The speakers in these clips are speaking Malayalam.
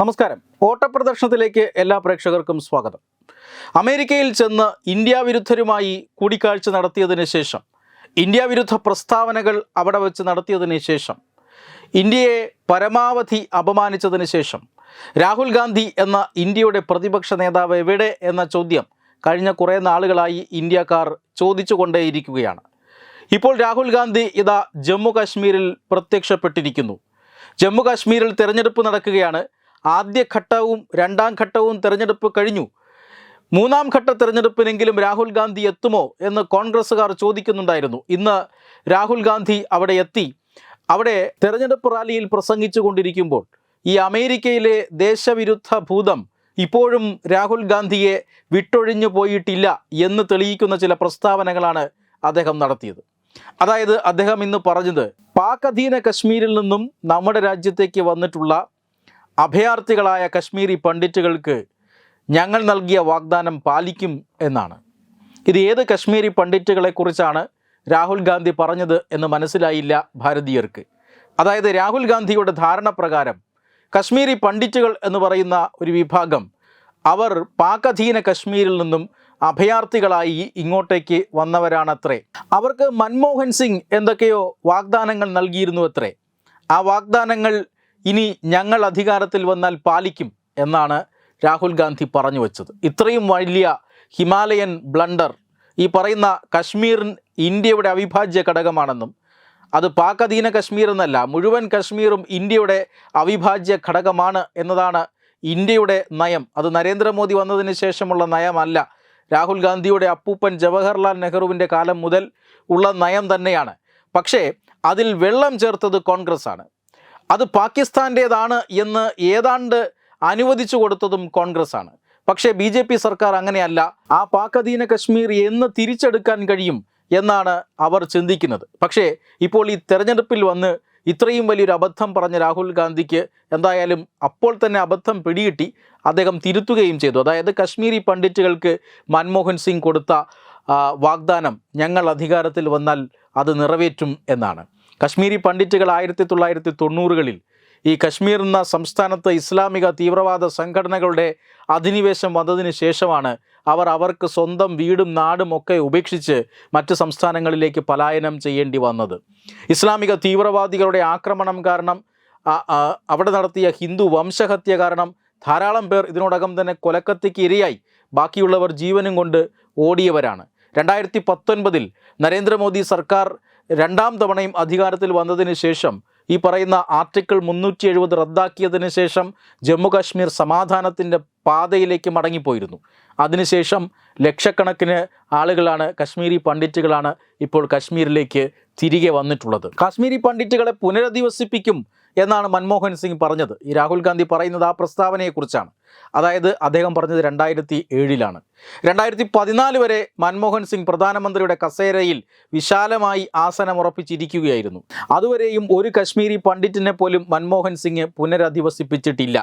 നമസ്കാരം. ഓട്ടപ്രദർശനത്തിലേക്ക് എല്ലാ പ്രേക്ഷകർക്കും സ്വാഗതം. അമേരിക്കയിൽ ചെന്ന് ഇന്ത്യ വിരുദ്ധരുമായി കൂടിക്കാഴ്ച നടത്തിയതിന് ശേഷം ഇന്ത്യ വിരുദ്ധ പ്രസ്താവനകൾ അവിടെ വെച്ച് നടത്തിയതിന് ശേഷം ഇന്ത്യയെ പരമാവധി അപമാനിച്ചതിന് ശേഷം രാഹുൽ ഗാന്ധി എന്ന ഇന്ത്യയുടെ പ്രതിപക്ഷ നേതാവ് എവിടെ എന്ന ചോദ്യം കഴിഞ്ഞ കുറേ നാളുകളായി ഇന്ത്യക്കാർ ചോദിച്ചുകൊണ്ടേയിരിക്കുകയാണ്. ഇപ്പോൾ രാഹുൽ ഗാന്ധി ഇതാ ജമ്മു കാശ്മീരിൽ പ്രത്യക്ഷപ്പെട്ടിരിക്കുന്നു. ജമ്മു കാശ്മീരിൽ തിരഞ്ഞെടുപ്പ് നടക്കുകയാണ്. ആദ്യഘട്ടവും രണ്ടാം ഘട്ടവും തിരഞ്ഞെടുപ്പ് കഴിഞ്ഞു. മൂന്നാം ഘട്ട തിരഞ്ഞെടുപ്പിനെങ്കിലും രാഹുൽ ഗാന്ധി എത്തുമോ എന്ന് കോൺഗ്രസ്സുകാർ ചോദിക്കുന്നുണ്ടായിരുന്നു. ഇന്ന് രാഹുൽ ഗാന്ധി അവിടെ എത്തി. അവിടെ തെരഞ്ഞെടുപ്പ് റാലിയിൽ പ്രസംഗിച്ചു കൊണ്ടിരിക്കുമ്പോൾ ഈ അമേരിക്കയിലെ ദേശവിരുദ്ധ ഭൂതം ഇപ്പോഴും രാഹുൽ ഗാന്ധിയെ വിട്ടൊഴിഞ്ഞു പോയിട്ടില്ല എന്ന് തെളിയിക്കുന്ന ചില പ്രസ്താവനകളാണ് അദ്ദേഹം നടത്തിയത്. അതായത് അദ്ദേഹം ഇന്ന് പറഞ്ഞത് പാക് അധീന കശ്മീരിൽ നിന്നും നമ്മുടെ രാജ്യത്തേക്ക് വന്നിട്ടുള്ള അഭയാർത്ഥികളായ കശ്മീരി പണ്ഡിറ്റുകൾക്ക് ഞങ്ങൾ നൽകിയ വാഗ്ദാനം പാലിക്കും എന്നാണ്. ഇത് ഏത് കശ്മീരി പണ്ഡിറ്റുകളെക്കുറിച്ചാണ് രാഹുൽ ഗാന്ധി പറഞ്ഞത് എന്ന് മനസ്സിലായില്ല ഭാരതീയർക്ക്. അതായത് രാഹുൽ ഗാന്ധിയുടെ ധാരണ പ്രകാരം കശ്മീരി പണ്ഡിറ്റുകൾ എന്ന് പറയുന്ന ഒരു വിഭാഗം അവർ പാക് അധീന കശ്മീരിൽ നിന്നും അഭയാർത്ഥികളായി ഇങ്ങോട്ടേക്ക് വന്നവരാണത്രേ. അവർക്ക് മൻമോഹൻ സിംഗ് എന്തൊക്കെയോ വാഗ്ദാനങ്ങൾ നൽകിയിരുന്നു അത്രേ. ആ വാഗ്ദാനങ്ങൾ ഇനി ഞങ്ങൾ അധികാരത്തിൽ വന്നാൽ പാലിക്കും എന്നാണ് രാഹുൽ ഗാന്ധി പറഞ്ഞു വച്ചത്. ഇത്രയും വലിയ ഹിമാലയൻ ബ്ലണ്ടർ ഈ പറയുന്ന കശ്മീർ ഇന്ത്യയുടെ അവിഭാജ്യ ഘടകമാണെന്നും അത് പാക് അധീന കശ്മീർ എന്നല്ല മുഴുവൻ കശ്മീറും ഇന്ത്യയുടെ അവിഭാജ്യ ഘടകമാണ് എന്നതാണ് ഇന്ത്യയുടെ നയം. അത് നരേന്ദ്രമോദി വന്നതിന് ശേഷമുള്ള നയമല്ല. രാഹുൽ ഗാന്ധിയുടെ അപ്പൂപ്പൻ ജവഹർലാൽ നെഹ്റുവിന്റെ കാലം മുതൽ ഉള്ള നയം തന്നെയാണ്. പക്ഷേ അതിൽ വെള്ളം ചേർത്തത് കോൺഗ്രസ് ആണ് അത് പാകിസ്ഥാന്റേതാണ് എന്ന് ഏതാണ്ട് അനുവദിച്ചു കൊടുത്തതും കോൺഗ്രസ് ആണ് പക്ഷേ ബി ജെ പി സർക്കാർ അങ്ങനെയല്ല ആ പാക് അധീന കശ്മീർ എന്ന് തിരിച്ചെടുക്കാൻ കഴിയും എന്നാണ് അവർ ചിന്തിക്കുന്നത്. പക്ഷേ ഇപ്പോൾ ഈ തെരഞ്ഞെടുപ്പിൽ വന്ന് ഇത്രയും വലിയൊരു അബദ്ധം പറഞ്ഞ രാഹുൽ ഗാന്ധിക്ക് എന്തായാലും അപ്പോൾ തന്നെ അബദ്ധം പിടികിട്ടി. അദ്ദേഹം തിരുത്തുകയും ചെയ്തു. അതായത് കശ്മീരി പണ്ഡിറ്റുകൾക്ക് മൻമോഹൻ സിംഗ് കൊടുത്ത വാഗ്ദാനം ഞങ്ങൾ അധികാരത്തിൽ വന്നാൽ അത് നിറവേറ്റും എന്നാണ്. കശ്മീരി പണ്ഡിറ്റുകൾ ആയിരത്തി തൊള്ളായിരത്തി തൊണ്ണൂറുകളിൽ ഈ കശ്മീർ എന്ന സംസ്ഥാനത്ത് ഇസ്ലാമിക തീവ്രവാദ സംഘടനകളുടെ അധിനിവേശം വന്നതിന് ശേഷമാണ് അവർ അവർക്ക് സ്വന്തം വീടും നാടും ഒക്കെ ഉപേക്ഷിച്ച് മറ്റ് സംസ്ഥാനങ്ങളിലേക്ക് പലായനം ചെയ്യേണ്ടി വന്നത്. ഇസ്ലാമിക തീവ്രവാദികളുടെ ആക്രമണം കാരണം അവിടെ നടത്തിയ ഹിന്ദു വംശഹത്യ കാരണം ധാരാളം പേർ ഇതിനോടകം തന്നെ കൊലക്കത്തിക്ക് ഇരയായി. ബാക്കിയുള്ളവർ ജീവനും കൊണ്ട് ഓടിയവരാണ്. രണ്ടായിരത്തി പത്തൊൻപതിൽ നരേന്ദ്രമോദി സർക്കാർ രണ്ടാം തവണയും അധികാരത്തിൽ വന്നതിന് ശേഷം ഈ പറയുന്ന ആർട്ടിക്കിൾ മുന്നൂറ്റി എഴുപത് റദ്ദാക്കിയതിന് ശേഷം ജമ്മുകാശ്മീർ സമാധാനത്തിന്റെ പാതയിലേക്ക് മടങ്ങിപ്പോയിരുന്നു. അതിനുശേഷം ലക്ഷക്കണക്കിന് ആളുകളാണ് കശ്മീരി പണ്ഡിറ്റുകളാണ് ഇപ്പോൾ കശ്മീരിലേക്ക് തിരികെ വന്നിട്ടുള്ളത്. കാശ്മീരി പണ്ഡിറ്റുകളെ പുനരധിവസിപ്പിക്കും എന്നാണ് മൻമോഹൻ സിംഗ് പറഞ്ഞത്. ഈ രാഹുൽ ഗാന്ധി പറയുന്നത് ആ പ്രസ്താവനയെക്കുറിച്ചാണ്. അതായത് അദ്ദേഹം പറഞ്ഞത് രണ്ടായിരത്തി ഏഴിലാണ് രണ്ടായിരത്തി പതിനാല് വരെ മൻമോഹൻ സിംഗ് പ്രധാനമന്ത്രിയുടെ കസേരയിൽ വിശാലമായി ആസനമുറപ്പിച്ചിരിക്കുകയായിരുന്നു അതുവരെയും ഒരു കശ്മീരി പണ്ഡിറ്റിനെ പോലും മൻമോഹൻ സിംഗ് പുനരധിവസിപ്പിച്ചിട്ടില്ല.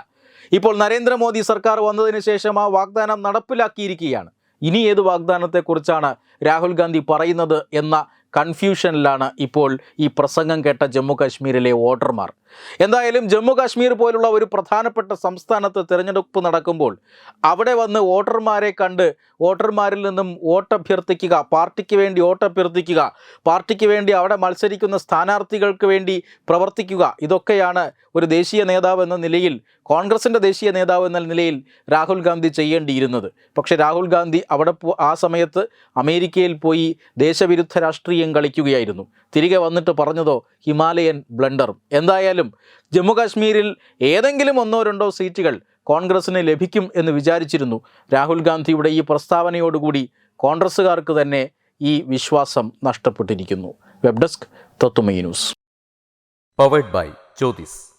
ഇപ്പോൾ നരേന്ദ്രമോദി സർക്കാർ വന്നതിന് ശേഷം ആ വാഗ്ദാനം നടപ്പിലാക്കിയിരിക്കുകയാണ്. ഇനി ഏത് വാഗ്ദാനത്തെക്കുറിച്ചാണ് രാഹുൽ ഗാന്ധി പറയുന്നത് എന്ന കൺഫ്യൂഷനിലാണ് ഇപ്പോൾ ഈ പ്രസംഗം കേട്ട ജമ്മു കാശ്മീരിലെ വോട്ടർമാർ. എന്തായാലും ജമ്മു കാശ്മീർ പോലുള്ള ഒരു പ്രധാനപ്പെട്ട സംസ്ഥാനത്ത് തിരഞ്ഞെടുപ്പ് നടക്കുമ്പോൾ അവിടെ വന്ന് വോട്ടർമാരെ കണ്ട് വോട്ടർമാരിൽ നിന്നും വോട്ടഭ്യർത്ഥിക്കുക പാർട്ടിക്ക് വേണ്ടി വോട്ടഭ്യർത്ഥിക്കുക പാർട്ടിക്ക് വേണ്ടി അവിടെ മത്സരിക്കുന്ന സ്ഥാനാർത്ഥികൾക്ക് വേണ്ടി പ്രവർത്തിക്കുക ഇതൊക്കെയാണ് ഒരു ദേശീയ നേതാവ് എന്ന നിലയിൽ കോൺഗ്രസിന്റെ ദേശീയ നേതാവ് എന്ന നിലയിൽ രാഹുൽ ഗാന്ധി ചെയ്യേണ്ടിയിരുന്നത്. പക്ഷേ രാഹുൽ ഗാന്ധി അവിടെ ആ സമയത്ത് അമേരിക്കയിൽ പോയി ദേശവിരുദ്ധ രാഷ്ട്രീയം കളിക്കുകയായിരുന്നു. തിരികെ വന്നിട്ട് പറഞ്ഞതോ ഹിമാലയൻ ബ്ലണ്ടറും എന്തായാലും ജമ്മുകാശ്മീരിൽ ഏതെങ്കിലും ഒന്നോ രണ്ടോ സീറ്റുകൾ കോൺഗ്രസ്സിന് ലഭിക്കും എന്ന് വിചാരിച്ചിരുന്നു. രാഹുൽ ഗാന്ധിയുടെ ഈ പ്രസ്താവനയോടുകൂടി കോൺഗ്രസ്സുകാർക്ക് തന്നെ ഈ വിശ്വാസം നഷ്ടപ്പെട്ടിരിക്കുന്നു. വെബ് ഡെസ്ക് തത്തുമൈ news. Powered by Jyothis